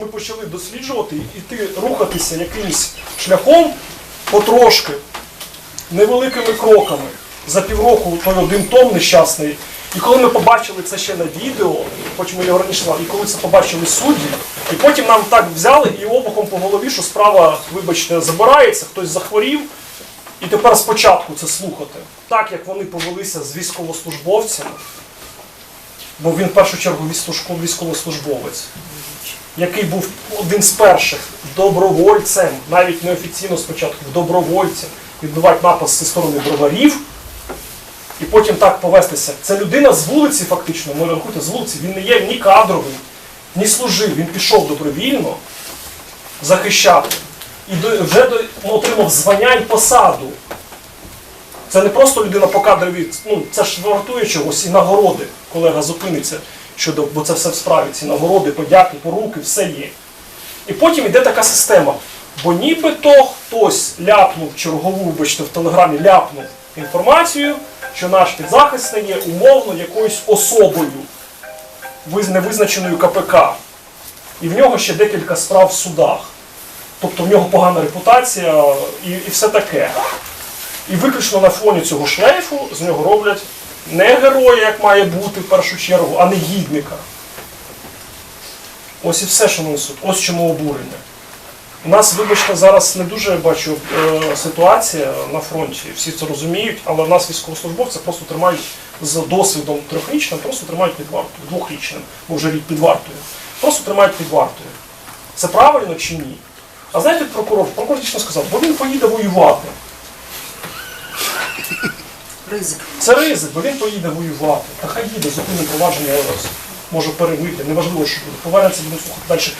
Ми почали досліджувати і рухатися якимось шляхом потрошки, невеликими кроками. За півроку той один том нещасний. І коли ми побачили це ще на відео, хоч ми його раніше і коли це побачили судді, і потім нам так взяли і обухом по голові, що справа, вибачте, забирається, хтось захворів, і тепер спочатку це слухати. Так як вони повелися з військовослужбовцями, бо він в першу чергу військовослужбовець, який був один з перших добровольцем, навіть неофіційно спочатку, добровольцем, відбивати напад зі сторони броварів, і потім так повестися. Це людина з вулиці, фактично, ми рахуйте, з вулиці, він не є ні кадровий, ні служив, він пішов добровільно захищати. І вже отримав звання і посаду. Це не просто людина по кадрові, ну це ж вартує чогось і нагороди. Колега зупиниться щодо, бо це все в справі. Ці нагороди, подяки, поруки, все є. І потім йде така система. Бо нібито хтось ляпнув чергову, вибачте, в телеграмі ляпнув інформацію, що наш підзахисний є умовно якоюсь особою, невизначеною КПК. І в нього ще декілька справ в судах. Тобто в нього погана репутація і, і все таке. І виключно на фоні цього шлейфу з нього роблять не героя, як має бути в першу чергу, а негідника. Ось і все, що несуть. Ось чому обурення. У нас, вибачте, зараз не дуже бачу е, ситуація на фронті, всі це розуміють, але в нас військовослужбовці просто тримають з досвідом трьохрічним, просто тримають під вартою, двохрічним, бо вже рік під вартою. Просто тримають під вартою. Це правильно чи ні? А знаєте, прокурор, прокурор дійсно сказав, бо він поїде воювати. Ризик. Це ризик, бо він поїде воювати. Та хай їде, зупинить провадження ось, може перевити, неважливо, що буде. Повернеться, буде слухати далі